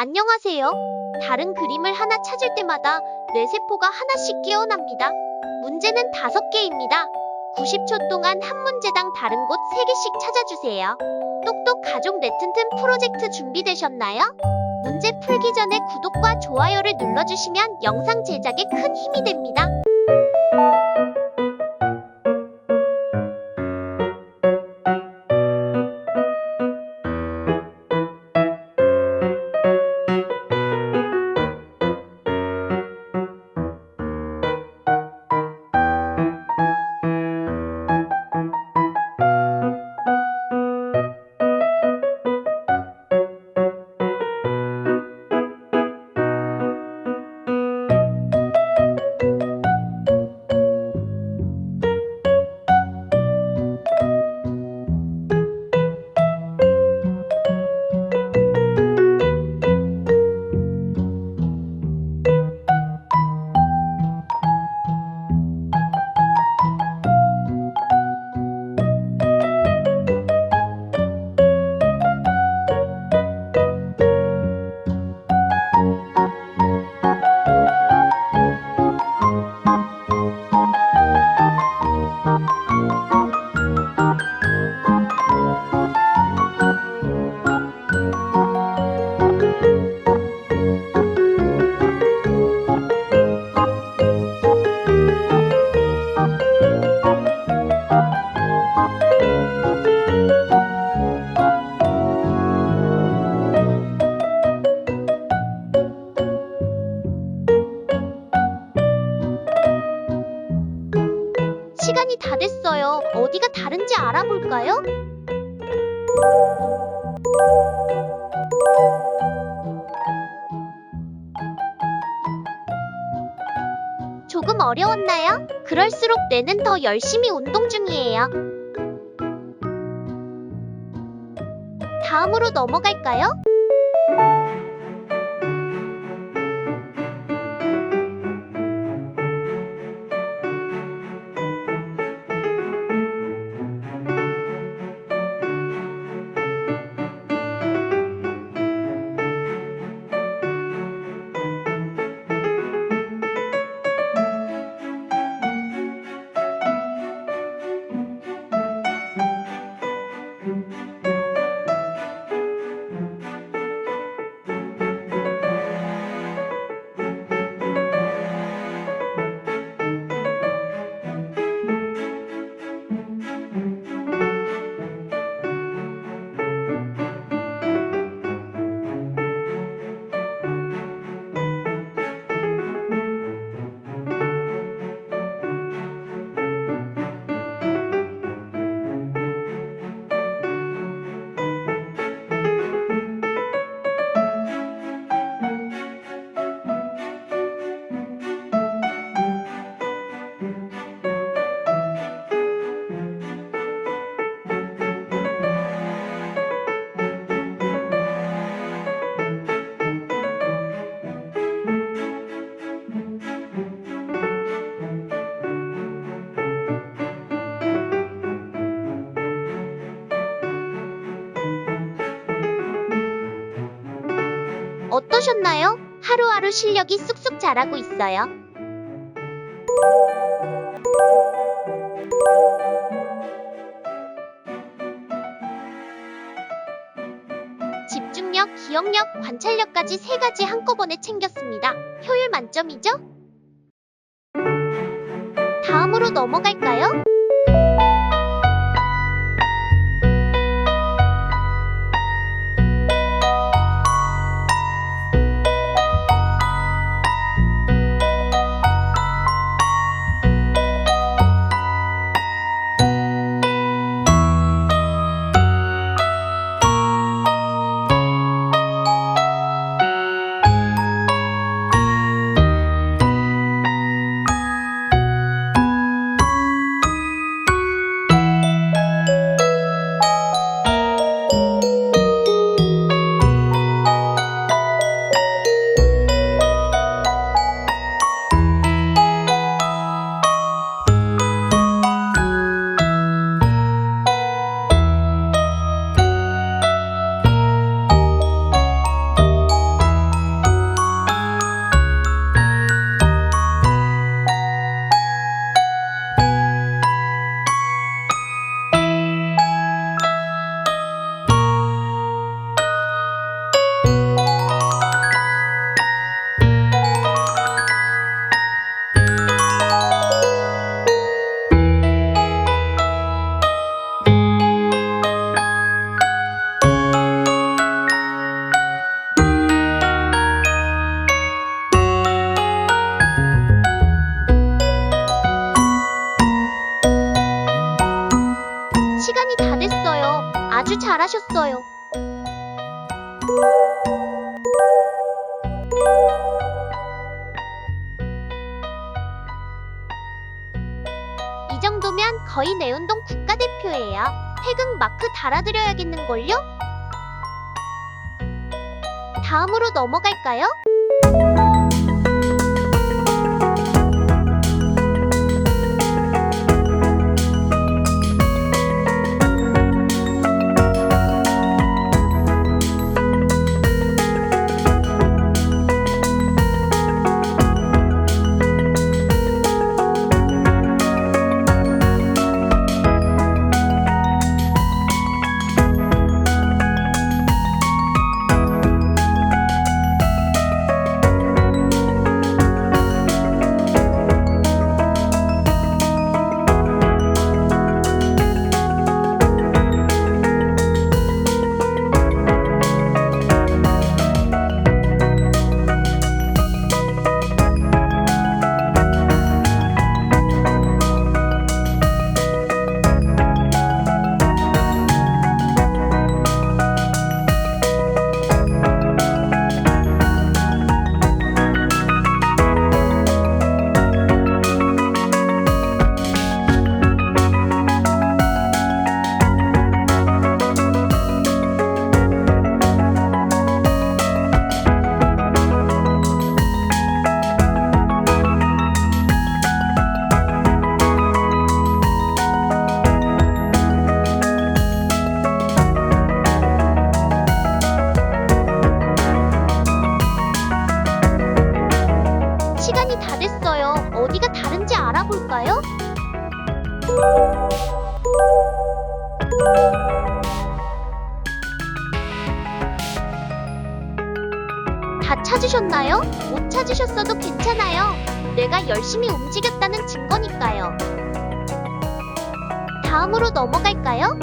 안녕하세요. 다른 그림을 하나 찾을 때마다 뇌세포가 하나씩 깨어납니다. 문제는 다섯 개입니다. 90초 동안 한 문제당 다른 곳 3개씩 찾아주세요. 똑똑 가족 뇌튼튼 프로젝트 준비되셨나요? 문제 풀기 전에 구독과 좋아요를 눌러주시면 영상 제작에 큰 힘이 됩니다. 다른지 알아볼까요? 조금 어려웠나요? 그럴수록 뇌는 더 열심히 운동 중이에요. 다음으로 넘어갈까요? 어떠셨나요? 하루하루 실력이 쑥쑥 자라고 있어요. 집중력, 기억력, 관찰력까지 세 가지 한꺼번에 챙겼습니다. 효율 만점이죠? 다음으로 넘어갈까요? 이 정도면 거의 내운동 국가대표예요. 태극 마크 달아드려야겠는걸요? 다음으로 넘어갈까요? 다 찾으셨나요? 못 찾으셨어도 괜찮아요. 내가 열심히 움직였다는 증거니까요. 다음으로 넘어갈까요?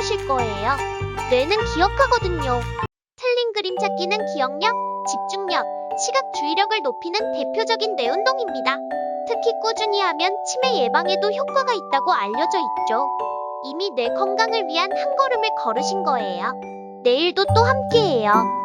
알아보실 거예요. 뇌는 기억하거든요. 틀린 그림 찾기는 기억력, 집중력, 시각 주의력을 높이는 대표적인 뇌운동입니다. 특히 꾸준히 하면 치매 예방에도 효과가 있다고 알려져 있죠. 이미 내 건강을 위한 한 걸음을 걸으신 거예요. 내일도 또 함께해요.